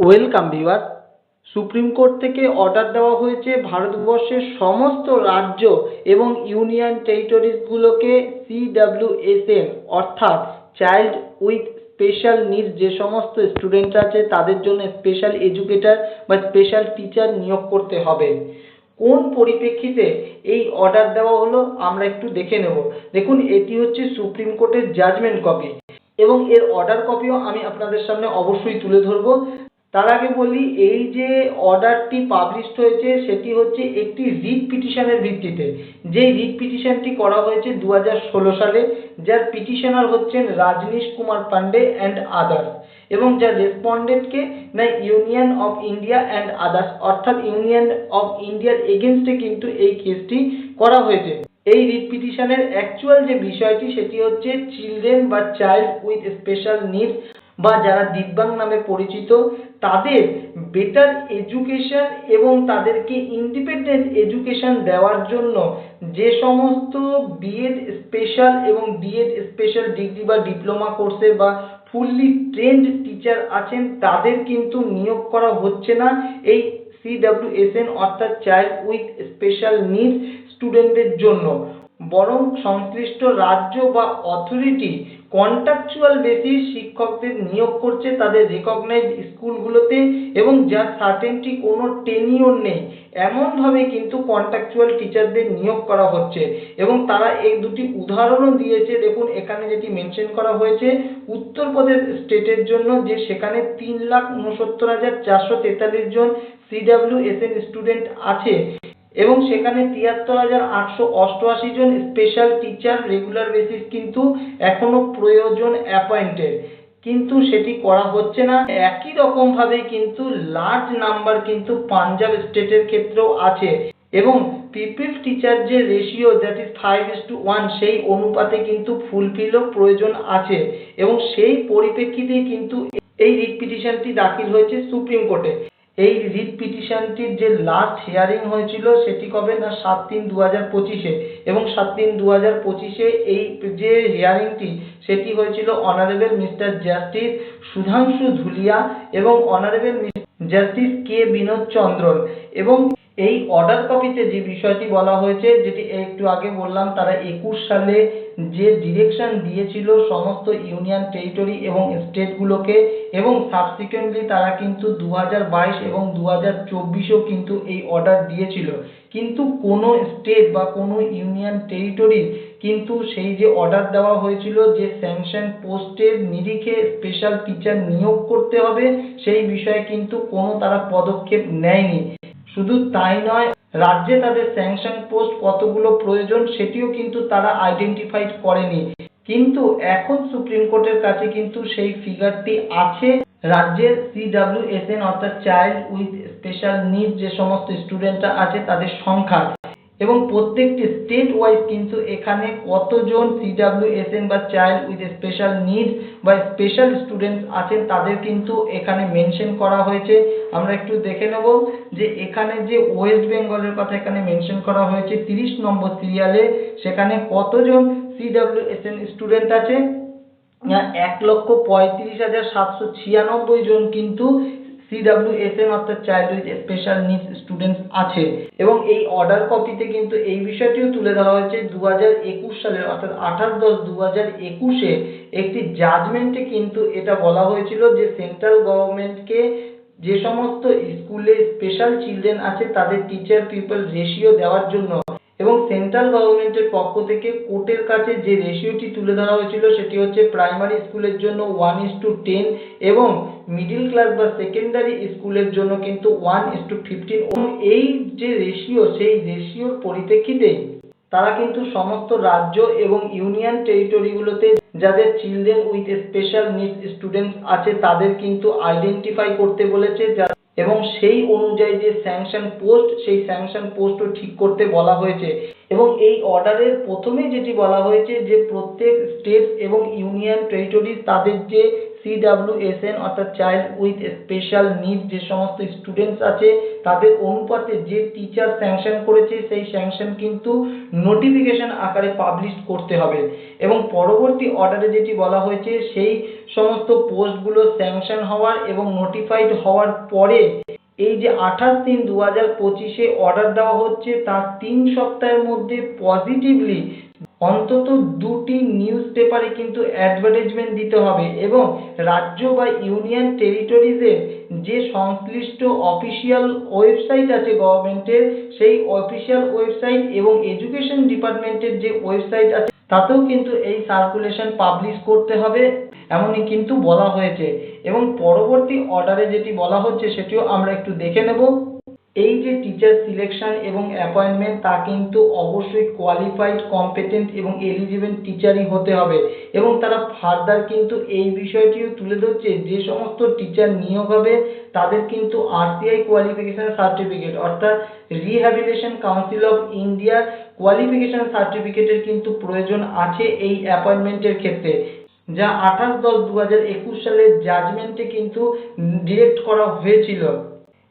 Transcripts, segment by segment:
Welcome viewer supreme court থেকে order দেওয়া হয়েছে ভারতবর্ষের সমস্ত রাজ্য এবং ইউনিয়ন টেরিটরিজগুলোকে সিডাব্লিউএসএন অর্থাৎ চাইল্ড উইথ স্পেশাল নিডস, যে সমস্ত স্টুডেন্ট আছে তাদের জন্য স্পেশাল এডুকেটর বা স্পেশাল টিচার নিয়োগ করতে হবে। কোন পরিপ্রেক্ষিতে এই অর্ডার দেওয়া হলো আমরা একটু দেখে নেব। দেখুন, এটি হচ্ছে সুপ্রিম কোর্টের জাজমেন্ট কপি এবং এর অর্ডার কপিও আমি আপনাদের সামনে অবশ্যই তুলে ধরবো। তার আগে বলি, এই যে অর্ডারটি পাবলিশড হয়েছে, সেটি হচ্ছে একটি রিট পিটিশনের ভিত্তিতে। যেই রিট পিটিশনটি করা হয়েছে দু ষোলো সালে, যার পিটিশনার হচ্ছেন রাজনীশ কুমার পান্ডে অ্যান্ড আদার্স এবং যার রেসপন্ডেন্টকে না union of India and others অর্থাৎ ইউনিয়ন অফ ইন্ডিয়ার এগেনস্টে কিন্তু এই কেসটি করা হয়েছে। এই রিট পিটিশনের অ্যাকচুয়াল যে বিষয়টি, সেটি হচ্ছে চিলড্রেন বা চাইল্ড উইথ স্পেশাল নিডস বা যারা দিব্যাং নামে পরিচিত, তাদের বেটার এডুকেশন এবং তাদেরকে ইন্ডিপেন্ডেন্ট এডুকেশন দেওয়ার জন্য যে সমস্ত বিএড স্পেশাল এবং ডিএড স্পেশাল ডিগ্রি বা ডিপ্লোমা কোর্সে বা ফুললি ট্রেন্ড টিচার আছেন, তাদের কিন্তু নিয়োগ করা হচ্ছে না। এই সিডাব্লিউএসএন অর্থাৎ চাইল্ড উইথ স্পেশাল নিডস স্টুডেন্টদের জন্য। বরং সংশ্লিষ্ট রাজ্য বা অথরিটি কন্ট্রাকচুয়াল বেসিস শিক্ষকদের নিয়োগ করছে তাদের রেকগনাইজড স্কুলগুলোতে এবং যার সার্টেনটি কোনো টেনিওর নেই। এমনভাবে কিন্তু কন্ট্রাকচুয়াল টিচারদের নিয়োগ করা হচ্ছে এবং তারা এই দুটি উদাহরণও দিয়েছে। দেখুন, এখানে যেটি মেনশন করা হয়েছে, উত্তরপ্রদেশ স্টেটের জন্য যে সেখানে তিন লাখ ঊনসত্তর হাজার চারশো তেতাল্লিশ জন সিডাব্লিউএসএন স্টুডেন্ট আছে। এবং সেখানে তিয়াত্তর হাজার আটশো অষ্টআশি জন স্পেশাল টিচার রেগুলার বেসিস কিন্তু এখনও প্রয়োজন অ্যাপয়েন্টেড কিন্তু সেটি করা হচ্ছে না। একই রকম ভাবে কিন্তু লার্জ নাম্বার কিন্তু পাঞ্জাব স্টেটের ক্ষেত্রেও আছে। এবং পিপিল টিচার যে ratio that is five is to one সেই অনুপাতে কিন্তু ফুলফিলও প্রয়োজন আছে। এবং সেই পরিপ্রেক্ষিতেই কিন্তু এই রিট পিটিশনটি দাখিল হয়েছে সুপ্রিম কোর্টে। এই রিট পিটিশনটির যে লাস্ট হিয়ারিং হয়েছিল সেটি কবে? না, সাত তিন দু হাজার পঁচিশে। এবং সাত তিন দু হাজার পঁচিশে এই যে হিয়ারিংটি সেটি হয়েছিল honourable mister justice Sudhanshu Dhulia এবং honourable justice K Vinod Chandran. এবং এই অর্ডার কপিতে যে বিষয়টি বলা হয়েছে, যেটি একটু আগে বললাম, তারা একুশ সালে যে ডিরেকশন দিয়েছিল সমস্ত ইউনিয়ন টেরিটরি এবং স্টেটগুলোকে এবং সাবসিকুয়েন্টলি তারা কিন্তু দু এবং দু হাজার কিন্তু এই অর্ডার দিয়েছিল। কিন্তু কোনো স্টেট বা কোনো ইউনিয়ন টেরিটরি কিন্তু সেই যে অর্ডার দেওয়া হয়েছিল, যে স্যাংশন পোস্টের নিরিখে স্পেশাল টিচার নিয়োগ করতে হবে, সেই বিষয়ে কিন্তু কোনো তারা পদক্ষেপ নেয়নি। শুধু তাই নয়, রাজ্যে তাদের স্যাংশন পোস্ট কতগুলো প্রয়োজন সেটিও কিন্তু তারা আইডেন্টিফাইড করেনি। কিন্তু এখন সুপ্রিম কোর্টের কাছে কিন্তু সেই ফিগারটি আছে। রাজ্যের সিডাব্লিউএসএন অর্থাৎ চাইল্ড উইথ স্পেশাল নিড যে সমস্ত স্টুডেন্টরা আছে, তাদের সংখ্যা। এবং প্রত্যেকটি স্টেট ওয়াইজ কিন্তু এখানে কতজন সিডাব্লিউএসএন বা চাইল্ড উইথ স্পেশাল নিডস বা স্পেশাল স্টুডেন্টস আছেন তাদের কিন্তু এখানে মেনশন করা হয়েছে। আমরা একটু দেখে নেব যে এখানে যে ওয়েস্ট বেঙ্গলের কথা এখানে মেনশন করা হয়েছে, তিরিশ নম্বর সিরিয়ালে সেখানে কতজন সিডাব্লিউএসএন স্টুডেন্ট আছে? এক লক্ষ পঁয়ত্রিশ হাজার সাতশো ছিয়ানব্বই জন কিন্তু সিডাব্লিউএসএন অর্থাৎ child with special needs students আছে। এবং এই অর্ডার কপিতে কিন্তু এই বিষয়টিও তুলে ধরা হয়েছে দু হাজার একুশ সালের অর্থাৎ আঠাশ দশ দু হাজার একুশে একটি জাজমেন্টে কিন্তু এটা বলা হয়েছিল যে সেন্ট্রাল গভর্নমেন্টকে যে সমস্ত স্কুলে স্পেশাল চিলড্রেন আছে, তাদের টিচার পিপল রেশিও দেওয়ার জন্য এবং সেন্ট্রাল গভর্নমেন্টের পক্ষ থেকে কোর্টের কাছে যে রেশিওটি তুলে ধরা হয়েছিল সেটি হচ্ছে প্রাইমারি স্কুলের জন্য ওয়ান ইস টু টেন এবং মিডিল ক্লাস বা সেকেন্ডারি স্কুলের জন্য কিন্তু ওয়ান ইস টু ফিফটিন এই যে রেশিও সেই রেশিওর পরিপ্রেক্ষিতে তারা কিন্তু সমস্ত রাজ্য এবং ইউনিয়ন টেরিটরিগুলোতে যাদের children with special needs students আছে তাদের কিন্তু আইডেন্টিফাই করতে বলেছে এবং সেই অনুযায়ী যে স্যাংশন পোস্ট সেই স্যাংশন পোস্টও ঠিক করতে বলা হয়েছে। এবং এই অর্ডারের প্রথমে যেটি বলা হয়েছে যে প্রত্যেক স্টেট এবং ইউনিয়ন টেরিটরি তাদের যে সিডাব্লিউএসএন অর্থাৎ চাইল্ড উইথ স্পেশাল নিড যে সমস্ত স্টুডেন্টস আছে, তাদের অনুপাতে যে টিচার স্যাংশন করেছে, সেই স্যাংশন কিন্তু নোটিফিকেশন আকারে পাবলিশ করতে হবে। এবং পরবর্তী অর্ডারে যেটি বলা হয়েছে, সেই সমস্ত পোস্টগুলো স্যাংশন হওয়ার এবং নোটিফাইড হওয়ার পরে এই যে আঠাশ তিন দু হাজার পঁচিশে অর্ডার দেওয়া হচ্ছে, তার তিন সপ্তাহের মধ্যে পজিটিভলি অন্তত দুটি নিউজ পেপারে কিন্তু অ্যাডভার্টাইজমেন্ট দিতে হবে এবং রাজ্য বা ইউনিয়ন টেরিটরিজে যে সংশ্লিষ্ট অফিসিয়াল ওয়েবসাইট আছে গভর্নমেন্টের সেই অফিসিয়াল ওয়েবসাইট এবং এডুকেশন ডিপার্টমেন্টের যে ওয়েবসাইট আছে, তাতেও কিন্তু এই সার্কুলেশন পাবলিশ করতে হবে, এমনই কিন্তু বলা হয়েছে। এবং পরবর্তী অর্ডারে যেটি বলা হচ্ছে, সেটিও আমরা একটু দেখে নেব। এই যে টিচার সিলেকশন এবং অ্যাপয়েন্টমেন্ট তা কিন্তু অবশ্যই কোয়ালিফাইড কম্পিটেন্ট এবং এলিজিবল টিচারই হতে হবে। এবং তারা ফার্দার কিন্তু এই বিষয়টিও তুলে ধরছে, যে সমস্ত টিচার নিয়োগ হবে, তাদের কিন্তু আরটিআই কোয়ালিফিকেশন সার্টিফিকেট অর্থাৎ রিহ্যাবিলিটেশন কাউন্সিল অফ ইন্ডিয়ার কোয়ালিফিকেশন সার্টিফিকেটের কিন্তু প্রয়োজন আছে এই অ্যাপয়েন্টমেন্টের ক্ষেত্রে, যা আঠাশ দশ দু সালের জাজমেন্টে কিন্তু ডিরেক্ট করা হয়েছিল।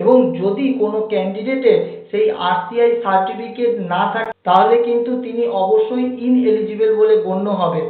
এবং যদি কোনো ক্যান্ডিডেটের সেই আরসিআই সার্টিফিকেট না থাকে, তাহলে কিন্তু তিনি অবশ্যই ইনএলিজিবল বলে গণ্য হবে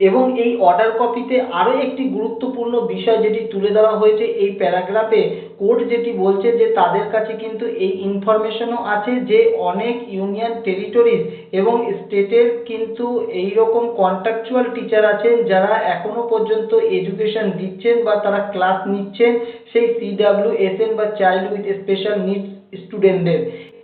এবং এই অর্ডার কপিতে আরও একটি গুরুত্বপূর্ণ বিষয় যেটি তুলে ধরা হয়েছে এই প্যারাগ্রাফে কোর্ট যেটি বলছে যে তাদের কাছে কিন্তু এই ইনফরমেশনও আছে যে অনেক ইউনিয়ন টেরিটরিজ এবং স্টেটের কিন্তু এই রকম কন্ট্রাকচুয়াল টিচার আছেন যারা এখনও পর্যন্ত এডুকেশন দিচ্ছেন বা তারা ক্লাস নিচ্ছেন সেই সিডাব্লিউএসএন বা চাইল্ড উইথ স্পেশাল নিডস স্টুডেন্টদের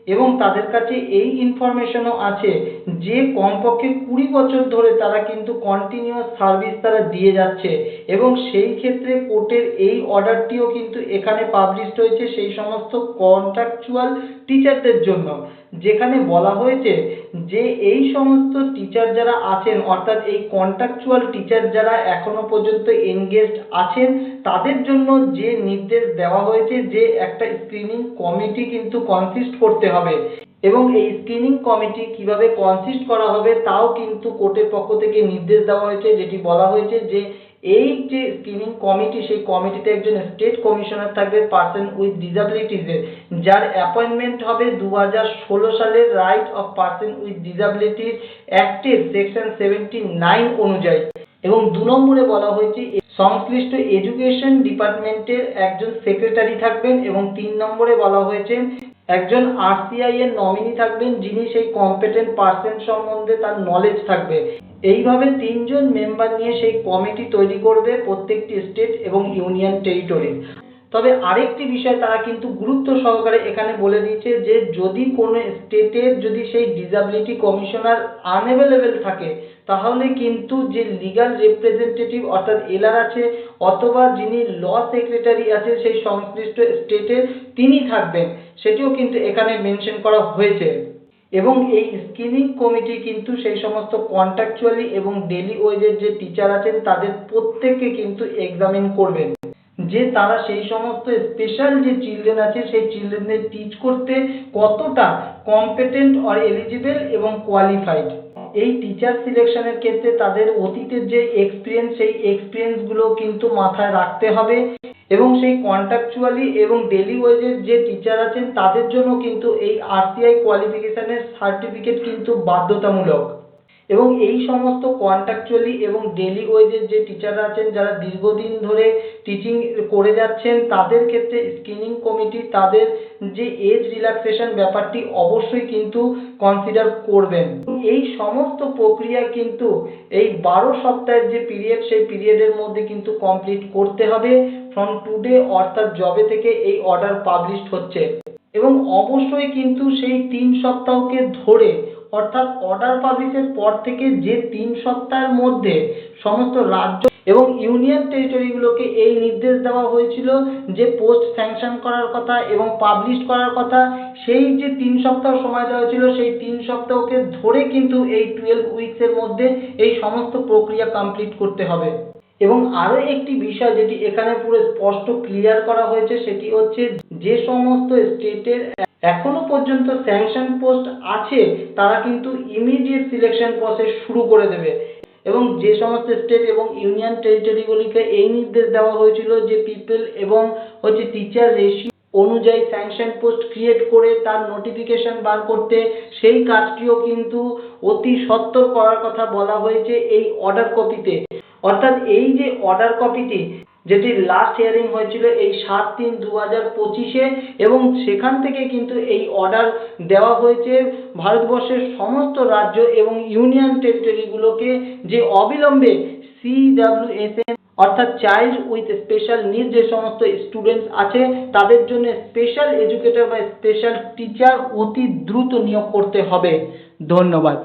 এবং তাদের কাছে এই ইনফরমেশনও আছে যে কমপক্ষে কুড়ি বছর ধরে তারা কিন্তু কন্টিনিউয়াস সার্ভিস তারা দিয়ে যাচ্ছে এবং সেই ক্ষেত্রে কোর্টের এই অর্ডারটিও কিন্তু এখানে পাবলিশড হয়েছে সেই সমস্ত কন্ট্রাকচুয়াল টিচারদের জন্য। যেখানে বলা হয়েছে যে এই সমস্ত টিচার যারা আছেন, অর্থাৎ এই কন্ট্রাকচুয়াল টিচার যারা এখনও পর্যন্ত এনগেজড আছেন, তাদের জন্য যে নির্দেশ দেওয়া হয়েছে যে একটা স্ক্রিনিং কমিটি কিন্তু কনসিস্ট করতে হবে। এবং এই স্ক্রিনিং কমিটি কীভাবে কনসিস্ট করা হবে তাও কিন্তু কোর্টের পক্ষ থেকে নির্দেশ দেওয়া হয়েছে, যেটি বলা হয়েছে যে এই যে স্ক্রিনিং কমিটি সেই কমিটিতে একজন স্টেট কমিশনার থাকবে পার্সন উইথ ডিসাবিলিটিসের যার অ্যাপয়েন্টমেন্ট হবে দু হাজার ষোলো সালের right of person with disabilities অ্যাক্টের section seventy nine অনুযায়ী। এবং দু নম্বরে বলা হয়েছে, সংশ্লিষ্ট এডুকেশন ডিপার্টমেন্টের একজন সেক্রেটারি থাকবেন এবং তিন নম্বরে বলা হয়েছে একজন আরসিআই এর নমিনি থাকবেন যিনি সেই কম্পিটেন্ট পার্সন সম্বন্ধে তার নলেজ থাকবে। এইভাবে তিনজন মেম্বার নিয়ে সেই কমিটি তৈরি করবে প্রত্যেকটি স্টেট এবং ইউনিয়ন টেরিটরি তবে আরেকটি বিষয় তারা কিন্তু গুরুত্ব সহকারে এখানে বলে দিয়েছে যে যদি কোনো স্টেটের যদি সেই ডিসাবিলিটি কমিশনার আনঅ্যাভেলেবেল থাকে, তাহলে কিন্তু যে লিগাল রিপ্রেজেন্টেটিভ অর্থাৎ এলআর আছে অথবা যিনি ল সেক্রেটারি আছে সেই সংশ্লিষ্ট স্টেটের তিনি থাকবেন, সেটিও কিন্তু এখানে মেনশন করা হয়েছে। এবং এই স্ক্রিনিং কমিটি কিন্তু সেই সমস্ত কন্ট্রাকচুয়ালি এবং ডেলি ওয়েজের যে টিচার আছেন, তাদের প্রত্যেককে কিন্তু এক্সামিন করবেন। যে তারা সেই সমস্ত স্পেশাল যে চিলড্রেন আছে, সেই চিলড্রেনদের টিচ করতে কতটা কম্পিটেন্ট অর এলিজিবল এবং কোয়ালিফাইড এই টিচার সিলেকশনের ক্ষেত্রে তাদের অতীতের যে এক্সপিরিয়েন্স সেই এক্সপিরিয়েন্সগুলো কিন্তু মাথায় রাখতে হবে এবং সেই কন্ট্রাকচুয়ালি এবং ডেলি ওয়েজের যে টিচার আছেন, তাদের জন্য কিন্তু এই আরটিআই কোয়ালিফিকেশনের সার্টিফিকেট কিন্তু বাধ্যতামূলক। এবং এই সমস্ত কন্ট্রাকচুয়ালি এবং ডেলি ওয়েজের যে টিচাররা আছেন, যারা দীর্ঘদিন ধরে টিচিং করে যাচ্ছেন, তাদের ক্ষেত্রে স্ক্রিনিং কমিটি তাদের যে এজ রিল্যাক্সেশন ব্যাপারটি অবশ্যই কিন্তু কনসিডার করবেন। এই সমস্ত প্রক্রিয়া কিন্তু এই বারো সপ্তাহের যে পিরিয়ড সেই পিরিয়ডের মধ্যে কিন্তু কমপ্লিট করতে হবে। ফ্রম টুডে অর্থাৎ জবে থেকে এই অর্ডার পাবলিশড হচ্ছে। এবং অবশ্যই কিন্তু সেই তিন সপ্তাহকে ধরে অর্থাৎ অর্ডার পাবলিশের পর থেকে যে তিন সপ্তাহের মধ্যে সমস্ত রাজ্য এবং ইউনিয়ন টেরিটরিগুলোকে এই নির্দেশ দেওয়া হয়েছিল যে পোস্ট স্যাংশন করার কথা এবং পাবলিশ করার কথা, সেই যে তিন সপ্তাহ সময় দেওয়া ছিল সেই তিন সপ্তাহকে ধরে কিন্তু এই টুয়েলভ উইকসের মধ্যে এই সমস্ত প্রক্রিয়া কমপ্লিট করতে হবে। এবং আরও একটি বিষয় যেটি এখানে পুরো স্পষ্ট ক্লিয়ার করা হয়েছে, সেটি হচ্ছে যে সমস্ত স্টেটের এখনও পর্যন্ত স্যাংশন পোস্ট আছে, তারা কিন্তু ইমিডিয়েট সিলেকশন প্রসেস শুরু করে দেবে। এবং যে সমস্ত স্টেট এবং ইউনিয়ন টেরিটরিগুলিকে এই নির্দেশ দেওয়া হয়েছিল যে পিপল এবং হচ্ছে টিচার রেশিও অনুযায়ী স্যাংশন পোস্ট ক্রিয়েট করে তার নোটিফিকেশন বার করতে, সেই কাজটিও কিন্তু অতি সত্বর করার কথা বলা হয়েছে এই অর্ডার কপিতে অর্থাৎ এই যে অর্ডার কপিটি যেটি লাস্ট হিয়ারিং হয়েছিল এই সাত তিন দু হাজার পঁচিশে এবং সেখান থেকে কিন্তু এই অর্ডার দেওয়া হয়েছে ভারতবর্ষের সমস্ত রাজ্য এবং ইউনিয়ন টেরিটরিগুলোকে যে অবিলম্বে সিডাব্লিউএসএন অর্থাৎ চাইল্ড উইথ স্পেশাল নিড যে সমস্ত স্টুডেন্টস আছে, তাদের জন্য স্পেশাল এডুকেটর বা স্পেশাল টিচার অতি দ্রুত নিয়োগ করতে হবে। ধন্যবাদ।